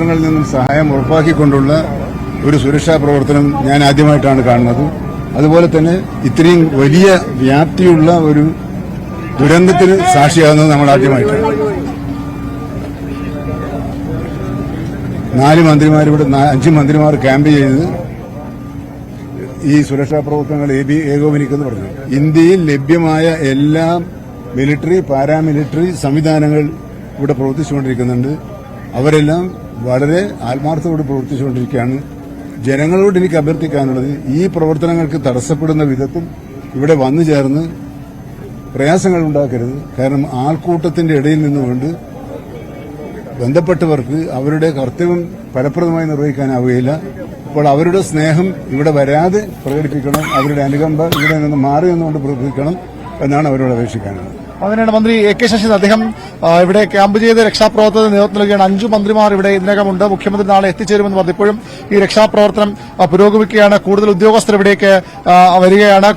കേന്ദ്രങ്ങളിൽ നിന്നും സഹായം ഉറപ്പാക്കിക്കൊണ്ടുള്ള ഒരു സുരക്ഷാ പ്രവർത്തനം ഞാൻ ആദ്യമായിട്ടാണ് കാണുന്നത്. അതുപോലെ തന്നെ ഇത്രയും വലിയ വ്യാപ്തിയുള്ള ഒരു ദുരന്തത്തിന് സാക്ഷിയാകുന്നത് നമ്മൾ ആദ്യമായിട്ടാണ്. നാല് മന്ത്രിമാർ ഇവിടെ അഞ്ച് മന്ത്രിമാർ ക്യാമ്പ് ചെയ്ത് ഈ സുരക്ഷാ പ്രവർത്തനങ്ങൾ ഏകോപനിക്കുന്നു പറഞ്ഞു. ഇന്ത്യയിൽ ലഭ്യമായ എല്ലാ മിലിറ്ററി പാരാമിലിറ്ററി സംവിധാനങ്ങൾ ഇവിടെ പ്രവർത്തിച്ചുകൊണ്ടിരിക്കുന്നുണ്ട്. അവരെല്ലാം വളരെ ആത്മാർത്ഥത്തോടെ പ്രവർത്തിച്ചുകൊണ്ടിരിക്കുകയാണ്. ജനങ്ങളോട് എനിക്ക് അഭ്യർത്ഥിക്കാനുള്ളത് ഈ പ്രവർത്തനങ്ങൾക്ക് തടസ്സപ്പെടുന്ന വിധത്തിൽ ഇവിടെ വന്നു ചേർന്ന് പ്രയാസങ്ങൾ ഉണ്ടാക്കരുത്. കാരണം ആൾക്കൂട്ടത്തിന്റെ ഇടയിൽ നിന്നുകൊണ്ട് ബന്ധപ്പെട്ടവർക്ക് അവരുടെ കർത്തവ്യം ഫലപ്രദമായി നിർവഹിക്കാനാവുകയില്ല. അപ്പോൾ അവരുടെ സ്നേഹം ഇവിടെ വരാതെ പ്രകടിപ്പിക്കണം. അവരുടെ അനുകമ്പ ഇവിടെ നിന്ന് മാറി നിന്നുകൊണ്ട് പ്രകടിപ്പിക്കണം എന്നാണ് അവരോട് അപേക്ഷിക്കാനുള്ളത്. അങ്ങനെയാണ് മന്ത്രി എ കെ ശശി അദ്ദേഹം ഇവിടെ ക്യാമ്പ് ചെയ്ത് രക്ഷാപ്രവർത്തനത്തിന് നേതൃത്വം നൽകുകയാണ് അഞ്ചു മന്ത്രിമാർ ഇവിടെ ഇതിനകമുണ്ട്. മുഖ്യമന്ത്രി നാളെ എത്തിച്ചേരുമെന്ന് പറഞ്ഞു ഇപ്പോഴും ഈ രക്ഷാപ്രവർത്തനം പുരോഗമിക്കുകയാണ്. കൂടുതൽ ഉദ്യോഗസ്ഥർ ഇവിടേക്ക് വരികയാണ്.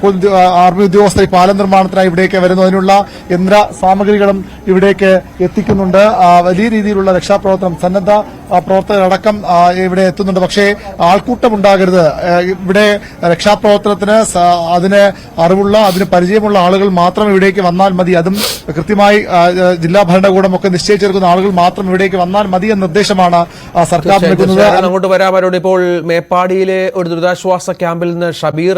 ആർമി ഉദ്യോഗസ്ഥർ ഈ പാലം നിർമ്മാണത്തിനായി ഇവിടേക്ക് വരുന്നു. അതിനുള്ള യന്ത്ര സാമഗ്രികളും ഇവിടേക്ക് എത്തിക്കുന്നുണ്ട്. വലിയ രീതിയിലുള്ള രക്ഷാപ്രവർത്തനം സന്നദ്ധ പ്രവർത്തകരടക്കം ഇവിടെ എത്തുന്നുണ്ട്. പക്ഷേ ആൾക്കൂട്ടം ഉണ്ടാകരുത് ഇവിടെ രക്ഷാപ്രവർത്തനത്തിന് അതിന് അറിവുള്ള അതിന് പരിചയമുള്ള ആളുകൾ മാത്രം ഇവിടേക്ക് വന്നാൽ മതി. അതും കൃത്യമായി ജില്ലാ ഭരണകൂടം ഒക്കെ നിശ്ചയിച്ചെടുക്കുന്ന ആളുകൾ മാത്രം ഇവിടേക്ക് വന്നാൽ മതി എന്ന നിർദ്ദേശമാണ് സർക്കാർ നൽകുന്നത്. അങ്ങോട്ട് അവരോട് ഇപ്പോൾ മേപ്പാടിയിലെ ഒരു ദുരിതാശ്വാസ ക്യാമ്പിൽ നിന്ന് ഷബീർ